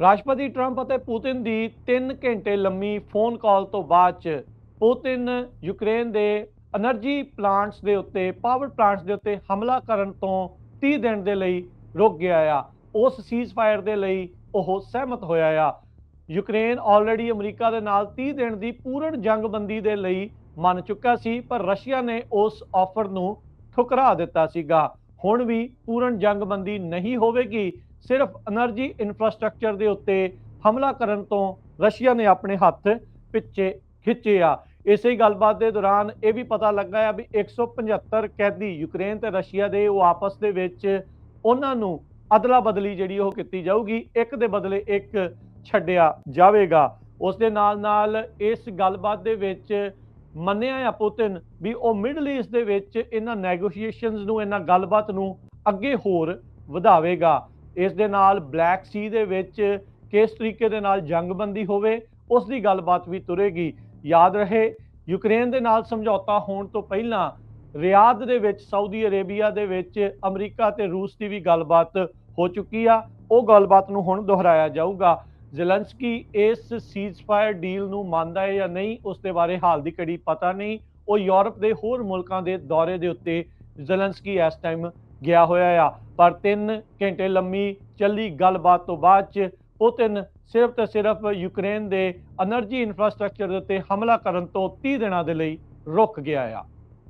ਰਾਸ਼ਟਰਪਤੀ ਟਰੰਪ ਅਤੇ ਪੁਤਿਨ ਦੀ 3 ਘੰਟੇ ਲੰਮੀ ਫੋਨ ਕਾਲ ਤੋਂ ਬਾਅਦ ਚ ਪੁਤਿਨ ਯੂਕਰੇਨ ਦੇ એનર્ਜੀ ਪਲਾਂਟਸ ਦੇ ਉੱਤੇ, ਪਾਵਰ ਪਲਾਂਟਸ ਦੇ ਉੱਤੇ ਹਮਲਾ ਕਰਨ ਤੋਂ 30 ਦਿਨ ਦੇ ਲਈ ਰੁਕ ਗਿਆ ਆ। ਉਸ ਸੀਜ਼ ਫਾਇਰ ਦੇ ਲਈ ਉਹ ਸਹਿਮਤ ਹੋਇਆ ਆ। ਯੂਕਰੇਨ ਆਲਰੇਡੀ ਅਮਰੀਕਾ ਦੇ ਨਾਲ 30 ਦਿਨ ਦੀ ਪੂਰਨ ਜੰਗਬੰਦੀ ਦੇ ਲਈ ਮੰਨ ਚੁੱਕਾ ਸੀ, ਪਰ ਰਸ਼ੀਆ ਨੇ ਉਸ ਆਫਰ ਨੂੰ ਠੁਕਰਾ ਦਿੱਤਾ ਸੀਗਾ। ਹੁਣ ਵੀ ਪੂਰਨ ਜੰਗਬੰਦੀ ਨਹੀਂ ਹੋਵੇਗੀ। ਸਿਰਫ એનર્ਜੀ ਇਨਫਰਾਸਟ੍ਰਕਚਰ ਦੇ ਉੱਤੇ ਹਮਲਾ ਕਰਨ ਤੋਂ ਰਸ਼ੀਆ ਨੇ ਆਪਣੇ ਹੱਥ ਪਿੱਛੇ ਖਿੱਚੇ ਆ। ਇਸੇ ਗੱਲਬਾਤ ਦੇ ਦੌਰਾਨ ਇਹ ਵੀ ਪਤਾ ਲੱਗਾ ਆ ਵੀ 175 ਕੈਦੀ ਯੂਕਰੇਨ ਤੇ ਰਸ਼ੀਆ ਦੇ ਉਹ ਆਪਸ ਦੇ ਵਿੱਚ ਉਹਨਾਂ ਨੂੰ ਅਦਲਾ ਬਦਲੀ ਜਿਹੜੀ ਉਹ ਕੀਤੀ ਜਾਊਗੀ, ਇੱਕ ਦੇ ਬਦਲੇ ਇੱਕ ਛੱਡਿਆ ਜਾਵੇਗਾ। ਉਸ ਦੇ ਨਾਲ ਨਾਲ ਇਸ ਗੱਲਬਾਤ ਦੇ ਵਿੱਚ ਮੰਨਿਆ ਆ ਪੁਤਿਨ ਵੀ ਉਹ ਮਿਡਲ ਈਸਟ ਦੇ ਵਿੱਚ ਇਹਨਾਂ ਨੈਗੋਸ਼ੀਏਸ਼ਨਸ ਨੂੰ, ਇਹਨਾਂ ਗੱਲਬਾਤ ਨੂੰ ਅੱਗੇ ਹੋਰ ਵਧਾਵੇਗਾ। ਇਸ ਦੇ ਨਾਲ ਬਲੈਕ ਸੀ ਦੇ ਵਿੱਚ ਕਿਸ ਤਰੀਕੇ ਦੇ ਨਾਲ ਜੰਗਬੰਦੀ ਹੋਵੇ, ਉਸ ਦੀ ਗੱਲਬਾਤ ਵੀ ਤੁਰੇਗੀ। ਯਾਦ ਰਹੇ, ਯੂਕਰੇਨ ਦੇ ਨਾਲ ਸਮਝੌਤਾ ਹੋਣ ਤੋਂ ਪਹਿਲਾਂ ਰਿਆਦ ਦੇ ਵਿੱਚ, ਸਾਊਦੀ ਅਰੇਬੀਆ ਦੇ ਵਿੱਚ ਅਮਰੀਕਾ ਤੇ ਰੂਸ ਦੀ ਵੀ ਗੱਲਬਾਤ ਹੋ ਚੁੱਕੀ ਆ। ਉਹ ਗੱਲਬਾਤ ਨੂੰ ਹੁਣ ਦੁਹਰਾਇਆ ਜਾਊਗਾ। ਜ਼ਲੰਸਕੀ ਇਸ ਸੀਜ਼ ਫਾਇਰ ਡੀਲ ਨੂੰ ਮੰਨਦਾ ਹੈ ਜਾਂ ਨਹੀਂ, ਉਸ ਦੇ ਬਾਰੇ ਹਾਲ ਦੀ ਘੜੀ ਪਤਾ ਨਹੀਂ। ਉਹ ਯੂਰਪ ਦੇ ਹੋਰ ਮੁਲਕਾਂ ਦੇ ਦੌਰੇ ਦੇ ਉੱਤੇ ਜ਼ਲੰਸਕੀ ਇਸ ਟਾਈਮ ਗਿਆ ਹੋਇਆ ਆ। ਪਰ 3 ਘੰਟੇ ਲੰਮੀ ਚੱਲੀ ਗੱਲਬਾਤ ਤੋਂ ਬਾਅਦ ਚ ਪੁਤਿਨ ਸਿਰਫ ਤੇ ਸਿਰਫ ਯੂਕਰੇਨ ਦੇ એનર્ਜੀ ਇਨਫਰਾਸਟ੍ਰਕਚਰ ਦੇ ਉੱਤੇ ਹਮਲਾ ਕਰਨ ਤੋਂ 30 ਦਿਨਾਂ ਦੇ ਲਈ ਰੁਕ ਗਿਆ ਆ।